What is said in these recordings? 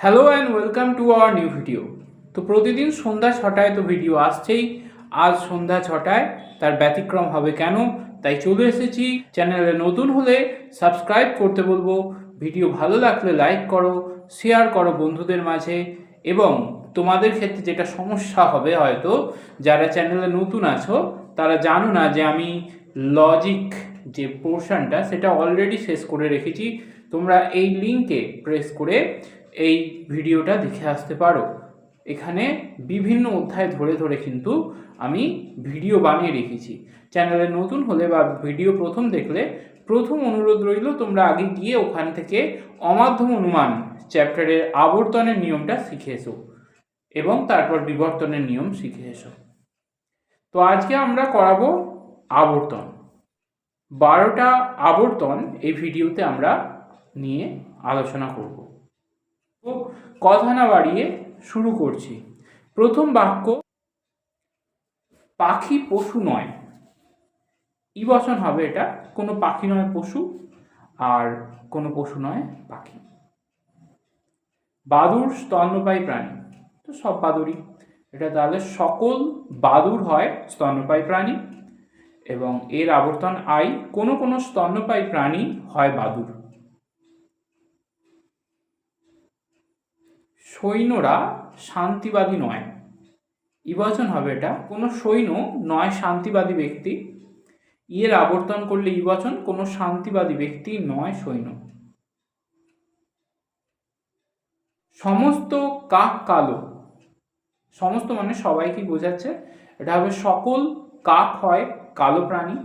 Hello and welcome to our new video তো প্রতিদিন সন্ধ্যা ছটায় তো ভিডিও আসছেই। আজ সন্ধ্যা ছটায়, তার ব্যতিক্রম হবে কেন? তাই চলে এসেছি চ্যানেলে নতুন হলে সাবস্ক্রাইব করতে বলব। ভিডিও ভালো লাগলে লাইক করো শেয়ার করো বন্ধুদের মাঝে। এবং তোমাদের ক্ষেত্রে যেটা সমস্যা হবে হয়তো, যারা চ্যানেলে নতুন আছো, তারা জানো না যে আমি লজিক যে পোর্শনটা সেটা অলরেডি শেষ করে রেখেছি। তোমরা এই লিঙ্কে প্রেস করে এই ভিডিওটা দেখে আসতে পারো। এখানে বিভিন্ন অধ্যায় ধরে ধরে কিন্তু আমি ভিডিও বানিয়ে রেখেছি। চ্যানেলে নতুন হলে বা ভিডিও প্রথম দেখলে প্রথম অনুরোধ রইল, তোমরা আগে গিয়ে ওখান থেকে অমাধ্যম অনুমান চ্যাপ্টারের আবর্তনের নিয়মটা শিখে এসো এবং তারপর বিবর্তনের নিয়ম শিখে এসো। তো আজকে আমরা করাবো আবর্তন। বারোটা আবর্তন এই ভিডিওতে আমরা নিয়ে আলোচনা করব। কথা না বাড়িয়ে শুরু করছি। প্রথম বাক্য, পাখি পশু নয়। ই বচন হবে এটা, কোনো পাখি নয় পশু, আর কোনো পশু নয় পাখি। বাদুর স্তন্যপায়ী প্রাণী, তো সব বাদুরই এটা তাহলে সকল বাদুর হয় স্তন্যপায়ী প্রাণী, এবং এর আবর্তন আই কোনো কোনো স্তন্যপায়ী প্রাণী হয় বাদুর সৈন্যরা শান্তিবাদী নয়। ইবচন হবে এটা। কোনো সৈন্য নয় শান্তিবাদী ব্যক্তি। ইয়ের আবর্তন করলে ইবচন কোনো শান্তিবাদী ব্যক্তি নয় সৈন্য। সমস্ত কাক কালো। সমস্ত মানে সবাইকে বোঝাচ্ছে? এটা হবে সকল কাক হয়, কালো প্রাণী।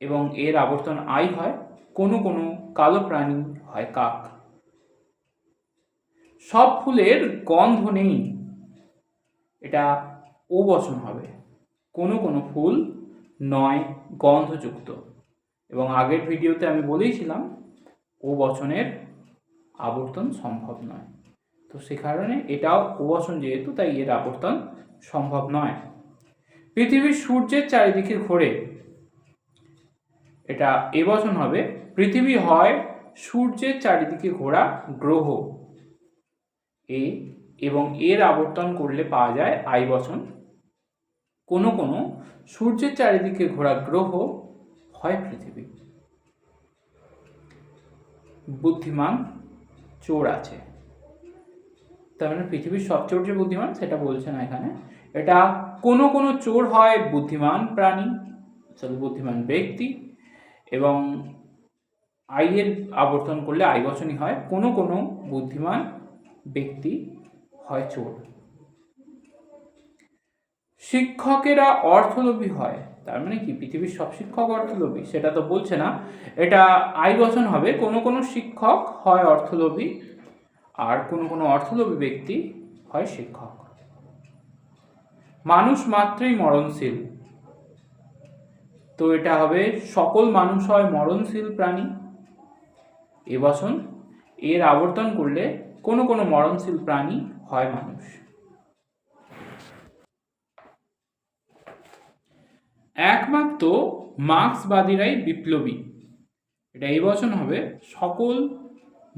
এবং এর আবর্তন আই হয়, কোনো কোনো কালো প্রাণী হয় কাক। সব ফুলের গন্ধ নেই। এটা ও বচন হবে। কোনো কোনো ফুল নয়, গন্ধযুক্ত। এবং আগের ভিডিওতে আমি বলেইছিলাম, ও বচনের আবর্তন সম্ভব নয়। তো সে কারণে এটাও বচন যেহেতু, তাই এর আবর্তন সম্ভব নয়। পৃথিবীর সূর্যের চারিদিকে ঘোরে এটা এ বচন হবে, পৃথিবী হয় সূর্যের চারিদিকে ঘোরা গ্রহ। এ এবং এর আবর্তন করলে পাওয়া যায় আই বচন। কোনো কোনো সূর্যের চারিদিকে ঘোরা গ্রহ হয় পৃথিবী। বুদ্ধিমান চোর আছে। তার মানে পৃথিবীর সব চোর যে বুদ্ধিমান, সেটা বলছে না এখানে। এটা কোনো কোনো চোর হয় বুদ্ধিমান প্রাণী আসলে বুদ্ধিমান ব্যক্তি, এবং আইয়ের আবর্তন করলে আই বচনই হয়। কোনো কোনো বুদ্ধিমান ব্যক্তি হয় চোর। শিক্ষকেরা অর্থলোভী হয়। তার মানে কি? পৃথিবীর সব শিক্ষক অর্থলোভী। সেটা তো বলছে না। এটা আই বচন হবে। কোনো কোনো শিক্ষক হয় অর্থলোভী আর কোনো কোনো অর্থলোভী ব্যক্তি হয় শিক্ষক। মানুষ মাত্রই মরণশীল। তো এটা হবে সকল মানুষ হয় মরণশীল প্রাণী। এ এর আবর্তন করলে কোনো কোনো মরণশীল প্রাণী হয় মানুষ। একমাত্র মার্ক্সবাদীরাই বিপ্লবী। এটা এই বচন হবে, সকল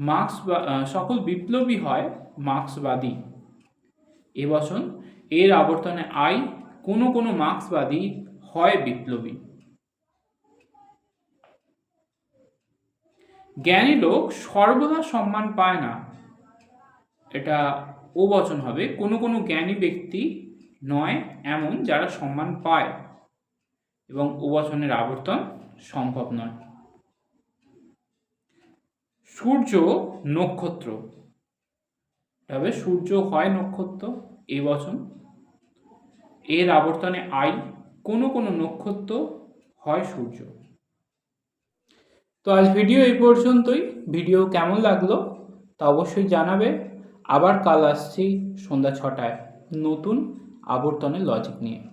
মার্ক্স সকল বিপ্লবী হয় মার্ক্সবাদী। এ বচন, এর আবর্তনে আই, কোনো কোনো মার্ক্সবাদী হয় বিপ্লবী। জ্ঞানী লোক সর্বদা সম্মান পায় না এটা ও বচন হবে, কোনো কোনো জ্ঞানী ব্যক্তি নয় এমন যারা সম্মান পায় এবং ও বচনের আবর্তন সম্ভব নয়। সূর্য নক্ষত্র। তবে সূর্য হয় নক্ষত্র, এ বচন। এর আবর্তনে আই, কোনো কোনো নক্ষত্র হয় সূর্য। তো আজ ভিডিও এই পর্যন্তই। ভিডিও কেমন লাগল তা অবশ্যই জানাবে। আবার কাল আসছি সন্ধ্যা ছটায় নতুন আবর্তনের লজিক নিয়ে।